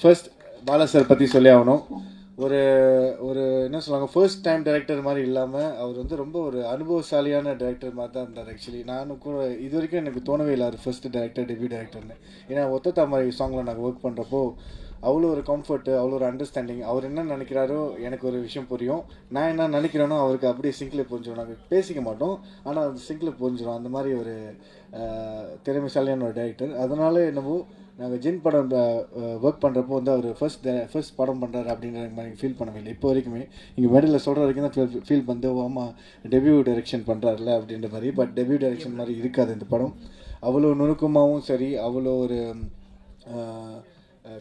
First Bala sir பற்றி சொல்லி ஆகணும். ஒரு ஒரு என்ன சொல்லுவாங்க ஃபர்ஸ்ட் டைம் டைரக்டர் மாதிரி இல்லாமல் அவர் வந்து ரொம்ப ஒரு அனுபவசாலியான டைரக்டர் மாதிரி தான் இருந்தார் ஆக்சுவலி நானும் கூட இது வரைக்கும் எனக்கு தோணவே இல்லை அவர் ஃபர்ஸ்ட் டைரக்டர் டெபியூ டைரக்டர்னு ஏன்னா ஒத்த தாமரை சாங்கில் நாங்கள் ஒர்க் பண்ணுறப்போ அவ்வளோ ஒரு கம்ஃபர்ட்டு அவ்வளோ ஒரு அண்டர்ஸ்டாண்டிங் அவர் என்ன நினைக்கிறாரோ எனக்கு ஒரு விஷயம் புரியும். நான் என்ன நினைக்கிறேனோ அவருக்கு அப்படியே சிங்கில் புரிஞ்சிடும் நாங்கள் பேசிக்க மாட்டோம். ஆனால் அது சிங்கில் புரிஞ்சிடும் அந்த மாதிரி ஒரு திறமைசாலியான ஒரு டைரக்டர் அதனால என்னவோ நாங்கள் ஜின் படம் ஒர்க் பண்ணுறப்போ வந்து அவர் ஃபர்ஸ்ட் ஃபர்ஸ்ட் படம் பண்ணுறாரு அப்படின்ற மாதிரி ஃபீல் பண்ணவே இல்லை இப்போ வரைக்குமே இங்கே மெடலில் சொல்கிற வரைக்கும் தான் ஃபீல் ஃபீல் வந்து ஆமா டெபியூ டைரெக்ஷன் பண்ணுறாருல அப்படின்ற மாதிரி. பட் டெபியூ டைரெக்ஷன் மாதிரி இருக்காது இந்த படம். அவ்வளோ நுணுக்கமாகவும் சரி அவ்வளோ ஒரு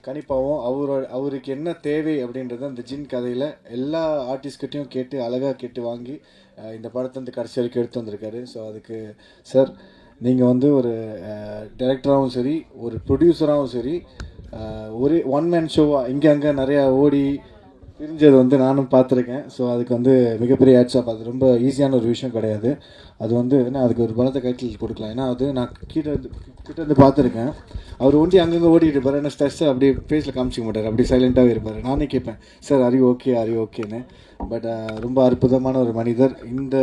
கணிப்பாகவும் அவரோட அவருக்கு என்ன தேவை அப்படின்றத அந்த ஜின் கதையில் எல்லா ஆர்டிஸ்ட்கிட்டையும் கேட்டு அழகாக கேட்டு வாங்கி இந்த படத்தை வந்து கடைசி வரைக்கும் எடுத்து வந்திருக்காரு. ஸோ அதுக்கு சார் நீங்கள் வந்து ஒரு டைரக்டராகவும் சரி ஒரு ப்ரொடியூசராகவும் சரி ஒரே ஒன் மேன் ஷோவாக இங்கே அங்கே நிறையா ஓடி பிரிஞ்சது வந்து நானும் பார்த்துருக்கேன். ஸோ அதுக்கு வந்து மிகப்பெரிய ஹேட்ஸ்அப் அது ரொம்ப ஈஸியான ஒரு விஷயம் கிடையாது. அது வந்து என்ன அதுக்கு ஒரு பலத்தை கைட்டில் கொடுக்கலாம். ஏன்னா அது நான் கிட்ட இருந்து கிட்ட இருந்து பார்த்துருக்கேன். அவர் ஒண்டி அங்கங்கே ஓடிட்டு இருப்பார். என்ன ஸ்ட்ரெஸ் அப்படியே ஃபேஸில் காமிச்சிக்க மாட்டார். அப்படியே சைலண்ட்டாகவே இருப்பார். நானே கேட்பேன் சார் அரி ஓகே அரி ஓகேன்னு பட் ரொம்ப அற்புதமான ஒரு மனிதர். இந்த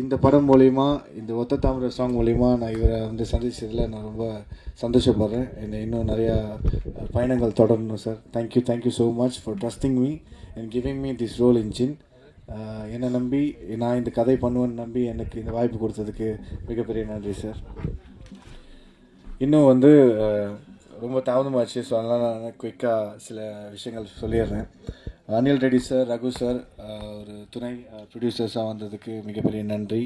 இந்த படம் மூலிமா இந்த ஒத்த தாமிர சாங் மூலிமா நான் இவரை வந்து சந்திச்சதில் நான் ரொம்ப சந்தோஷப்படுறேன். என்னை இன்னும் நிறையா பயணங்கள் தொடரணும் sir thank you thank you so much for trusting me and giving me this role engine என்னை நம்பி நான் இந்த கதை பண்ணுவேன்னு நம்பி எனக்கு இந்த வாய்ப்பு கொடுத்ததுக்கு மிகப்பெரிய நன்றி சார் இன்னும் வந்து ரொம்ப தாமதமாச்சு ஸோ அதனால் நான் குயிக்காக சில விஷயங்கள் சொல்லிடுறேன். அனில் ரெட்டி சார் ரகு சார் ஒரு துணை ப்ரொடியூசர்ஸாக வந்ததுக்கு மிகப்பெரிய நன்றி.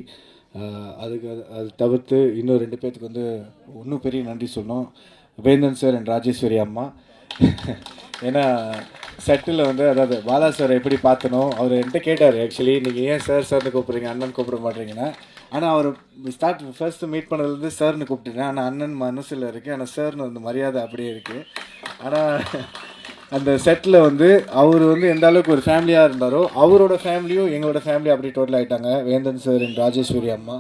அதுக்கு அது- அது தவிர்த்து இன்னும் ரெண்டு பேர்த்துக்கு வந்து இன்னும் பெரிய நன்றி சொல்லணும். வேந்தன் சார் அண்ட் ராஜேஸ்வரி அம்மா. ஏன்னா செட்டில் வந்து அதாவது பாலா சார் எப்படி பார்த்தனோ அவர் என்கிட்ட கேட்டார் ஆக்சுவலி நீங்கள் ஏன் சார் சார்னு கூப்பிட்றீங்க? அண்ணன் கூப்பிட மாட்டீங்கன்னா ஆனால் அவர் ஸ்டார்ட் ஃபர்ஸ்ட் மீட் பண்ணதுலேருந்து சார்னு கூப்பிட்டுருக்கேன் ஆனால் அண்ணன் மனசில் இருக்குது ஆனால் சார்னு வந்து மரியாதை அப்படியே இருக்குது ஆனால் அந்த செட்டில் வந்து அவர் வந்து எந்த அளவுக்கு ஒரு ஃபேமிலியாக இருந்தாரோ அவரோட ஃபேமிலியும் எங்களோட ஃபேமிலி அப்படி டோட்டல் ஆகிட்டாங்க வேந்தன் சார் என் ராஜேஸ்வரி அம்மா.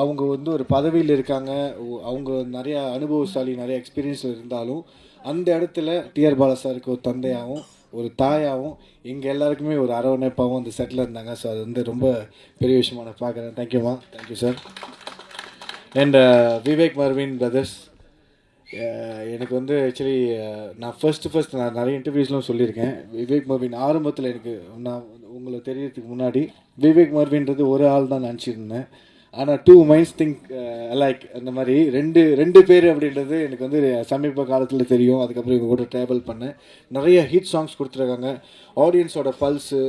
அவங்க வந்து ஒரு பதவியில் இருக்காங்க. அவங்க நிறையா அனுபவசாலி நிறைய எக்ஸ்பீரியன்ஸ் இருந்தாலும் அந்த இடத்துல டிஆர் பாலா சாருக்கு ஒரு தந்தையாகவும் ஒரு தாயாகவும் எங்கள் எல்லாருக்குமே ஒரு அரவணைப்பாகவும் அந்த செட்டில் இருந்தாங்க. ஸோ அது வந்து ரொம்ப பெரிய விஷயமா நான் பார்க்குறேன். தேங்க்யூம்மா thank you sir and Vivek Mervin brothers எனக்கு வந்து ஆக்சுவலி uh, நான் ஃபஸ்ட்டு ஃபஸ்ட் நான் நிறைய இன்டர்வியூஸ்லாம் சொல்லியிருக்கேன். விவேக் மர்வின் ஆரம்பத்தில் எனக்கு நான் உங்களை தெரியறதுக்கு முன்னாடி விவேக் மர்வின்றது ஒரு ஆள் தான் நினச்சிருந்தேன். ஆனால் two minds think like uh, அந்த மாதிரி ரெண்டு ரெண்டு பேர் அப்படின்றது எனக்கு வந்து uh, சமீப காலத்தில் தெரியும். அதுக்கப்புறம் இவங்க கூட ட்ராவல் பண்ணேன். நிறைய ஹிட் சாங்ஸ் கொடுத்துருக்காங்க. ஆடியன்ஸோட பல்ஸு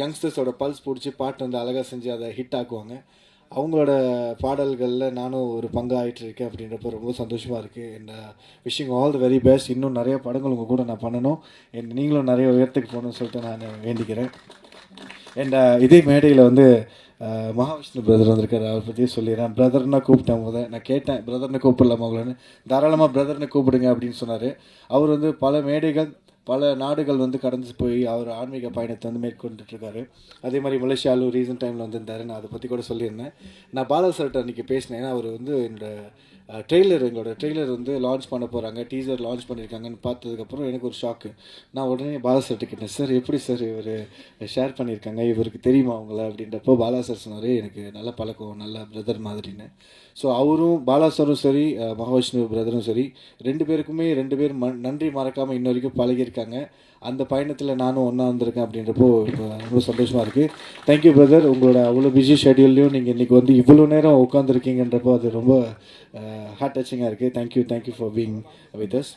யங்ஸ்டர்ஸோட பல்ஸ் பிடிச்சி பாட்டு வந்து அழகாக செஞ்சு அதை ஹிட் ஆக்குவாங்க. அவங்களோட பாடல்களில் நானும் ஒரு பங்கு இருக்கேன் அப்படின்றப்ப ரொம்ப சந்தோஷமாக இருக்குது and wishing all the very best இன்னும் நிறைய படங்கள் உங்கள் கூட நான் பண்ணணும். என் நீங்களும் நிறைய உயரத்துக்கு போகணும்னு சொல்லிட்டு நான் வேண்டிக்கிறேன். அண்ட் இதே மேடையில் வந்து மகாவிஷ்ணு பிரதர் வந்திருக்காரு. அவரை பற்றி சொல்லிடுறேன். பிரதர்னா கூப்பிட்டேன் முத நான் கேட்டேன் பிரதர்னு கூப்பிடலாமா உங்களன்னு. தாராளமாக பிரதர்னு கூப்பிடுங்க அப்படின்னு சொன்னார். அவர் வந்து பல மேடைகள் பல நாடுகள் வந்து கடந்து போய் அவர் ஆன்மீக பயணத்தை வந்து மேற்கொண்டுட்ருக்காரு. அதே மாதிரி மலேசியாவிலும் ரீசன்ட் டைமில் வந்திருந்தாரு. நான் அதை பற்றி கூட சொல்லியிருந்தேன். நான் பாலா அன்றைக்கி பேசினேன். ஏன்னா அவர் வந்து என்னோட ட்ரெய்லர் எங்களோட ட்ரெய்லர் வந்து லான்ச் பண்ண போகிறாங்க டீசர் லான்ச் பண்ணியிருக்காங்கன்னு பார்த்ததுக்கப்புறம் எனக்கு ஒரு ஷாக்கு நான் உடனே பாலா சார்கிட்ட கேட்டேன் சார் எப்படி சார் இவர் ஷேர் பண்ணியிருக்காங்க இவருக்கு தெரியுமா அவங்கள அப்படின்றப்போ பாலா சார் சொன்னார் எனக்கு நல்ல பழக்கம் நல்ல பிரதர் மாதிரின்னு. ஸோ அவரும் பாலா சாரும் சரி மகாவிஷ்ணு பிரதரும் சரி ரெண்டு பேருக்குமே ரெண்டு பேரும் ம நன்றி மறக்காமல் இன்ன வரைக்கும் பழகியிருக்காங்க. அந்த பயணத்தில் நானும் ஒன்றா வந்திருக்கேன் அப்படின்றப்போ ரொம்ப சந்தோஷமாக இருக்குது தேங்க்யூ பிரதர் உங்களோட அவ்வளோ பிஸி ஷெட்யூல்லையும் நீங்கள் இன்றைக்கி வந்து இவ்வளோ நேரம் உட்காந்துருக்கீங்கன்றப்போ அது ரொம்ப ஹார்ட் டச்சிங்காக இருக்குது thank you thank you for being with us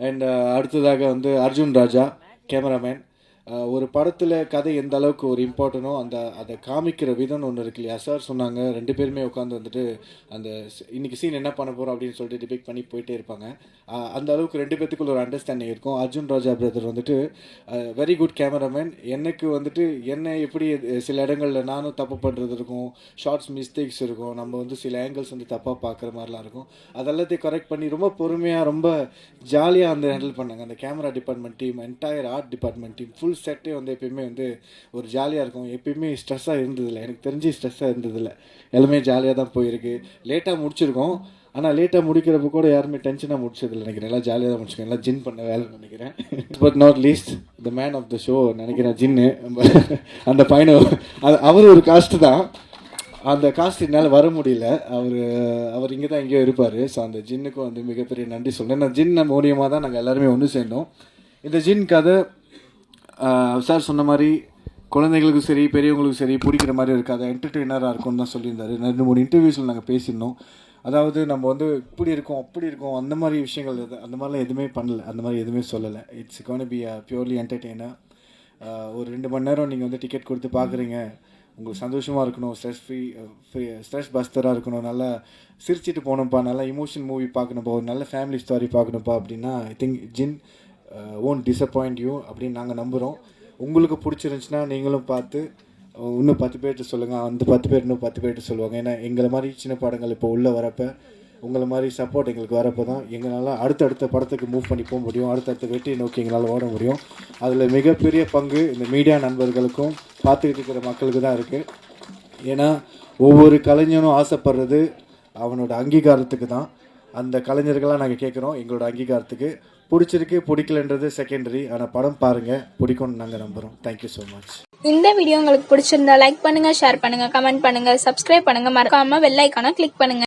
and அடுத்ததாக வந்து அர்ஜுன் ராஜா கேமராமேன் ஒரு படத்தில் கதை எந்த அளவுக்கு ஒரு இம்பார்ட்டனோ அந்த அதை காமிக்கிற விதம்னு ஒன்று இருக்கு இல்லையா? சார் சொன்னாங்க ரெண்டு பேருமே உட்காந்து வந்துட்டு அந்த இன்னைக்கு சீன் என்ன பண்ண போகிறோம் அப்படின்னு சொல்லிட்டு டிபேட் பண்ணி போயிட்டே இருப்பாங்க. அந்த அளவுக்கு ரெண்டு பேத்துக்குள்ள ஒரு அண்டர்ஸ்டாண்டிங் இருக்கும். அர்ஜுன் ராஜா பிரதர் வந்துட்டு வெரி குட் கேமராமேன் எனக்கு வந்துட்டு என்ன எப்படி சில இடங்களில் நானும் தப்பு பண்ணுறது இருக்கும். ஷார்ட்ஸ் மிஸ்டேக்ஸ் இருக்கும். நம்ம வந்து சில ஆங்கிள்ஸ் வந்து தப்பாக பார்க்குற மாதிரிலாம் இருக்கும். அதெல்லாத்தையும் கரெக்ட் பண்ணி ரொம்ப பொறுமையாக ரொம்ப ஜாலியாக வந்து ஹேண்டில் பண்ணாங்க. அந்த camera department team entire art department team full செட்டே வந்து எப்பயுமே வந்து ஒரு ஜாலியாக இருக்கும். எப்பயுமே ஸ்ட்ரெஸ்ஸாக இருந்ததில்லை. எனக்கு தெரிஞ்சு ஸ்ட்ரெஸ்ஸாக இருந்ததில்லை. எல்லாமே ஜாலியாக தான் போயிருக்கு. லேட்டாக முடிச்சிருக்கோம். ஆனால் லேட்டாக முடிக்கிறப்ப கூட யாருமே டென்ஷனாக முடிச்சதில்லை நினைக்கிறேன். எல்லாம் ஜாலியாக தான் முடிச்சுக்கேன் எல்லாம் ஜின் பண்ண வேலை நினைக்கிறேன். But not least the man of the show நினைக்கிறேன் ஜின்னு அந்த பையனை அது அவர் ஒரு காஸ்ட்டு தான். அந்த காஸ்ட் என்னால் வர முடியல. அவர் அவர் இங்கே தான் எங்கேயோ இருப்பார். ஸோ அந்த ஜின்னுக்கும் வந்து மிகப்பெரிய நன்றி சொல்கிறேன் நான் ஜின் மூலியமாக தான் நாங்கள் எல்லாருமே ஒன்று சேர்ந்தோம். இந்த ஜின் கதை சார் சொன்ன மாதிரி குழந்தைங்களுக்கும் சரி பெரியவங்களுக்கும் சரி பிடிக்கிற மாதிரி இருக்காது என்டர்டெய்னராக இருக்கும்னு தான் சொல்லியிருந்தாரு. ரெண்டு மூணு இன்டர்வியூஸில் நாங்கள் பேசியிருந்தோம். அதாவது நம்ம வந்து இப்படி இருக்கோம் அப்படி இருக்கோம் அந்த மாதிரி விஷயங்கள் எது அந்த மாதிரிலாம் எதுவுமே பண்ணல அந்த மாதிரி எதுவுமே சொல்லலை. It's gonna be a purely entertainer ஒரு ரெண்டு மணி நேரம் நீங்கள் வந்து டிக்கெட் கொடுத்து பார்க்குறீங்க உங்களுக்கு சந்தோஷமாக இருக்கணும் ஸ்ட்ரெஸ் ஃப்ரீ ஃப்ரீ ஸ்ட்ரெஸ் பஸ்டராக இருக்கணும். நல்லா சிரிச்சிட்டு போகணும்ப்பா நல்லா இமோஷன் மூவி பார்க்கணும்ப்பா ஒரு நல்ல ஃபேமிலி ஸ்டோரி பார்க்கணும்ப்பா அப்படின்னா I think Jin won't disappoint you அப்படின்னு நாங்கள் நம்புகிறோம் உங்களுக்கு பிடிச்சிருந்துச்சுன்னா நீங்களும் பார்த்து uh, இன்னும் பத்து பேர்கிட்ட சொல்லுங்கள் அந்த பத்து பேர் இன்னும் பத்து பேர்கிட்ட சொல்லுவாங்க. ஏன்னா எங்களை மாதிரி சின்ன படங்கள் இப்போ உள்ளே வரப்போ உங்களை மாதிரி சப்போர்ட் எங்களுக்கு வரப்போ தான் எங்களால் அடுத்தடுத்த படத்துக்கு மூவ் பண்ணி போக முடியும். அடுத்தடுத்த வெற்றியை நோக்கி எங்களால் ஓட முடியும். அதில் மிகப்பெரிய பங்கு இந்த மீடியா நண்பர்களுக்கும் பார்த்துக்கிட்டு இருக்கிற மக்களுக்கு தான் இருக்குது ஏன்னா ஒவ்வொரு கலைஞனும் ஆசைப்படுறது அவனோட அங்கீகாரத்துக்கு தான். அந்த கலைஞர்களாக நாங்கள் கேட்குறோம் எங்களோட அங்கீகாரத்துக்கு. பிடிச்சிருக்கு பிடிக்கலன்றது செகண்டரி ஆனால் படம் பாருங்கள் பிடிக்கும்னு நாங்கள் நம்புகிறோம் தேங்க்யூ ஸோ மச் இந்த வீடியோ உங்களுக்கு பிடிச்சிருந்தா லைக் பண்ணுங்க ஷேர் பண்ணுங்க கமெண்ட் பண்ணுங்க சப்ஸ்கிரைப் பண்ணுங்க. மறக்காம வெள்ளைக்கான கிளிக் பண்ணுங்க.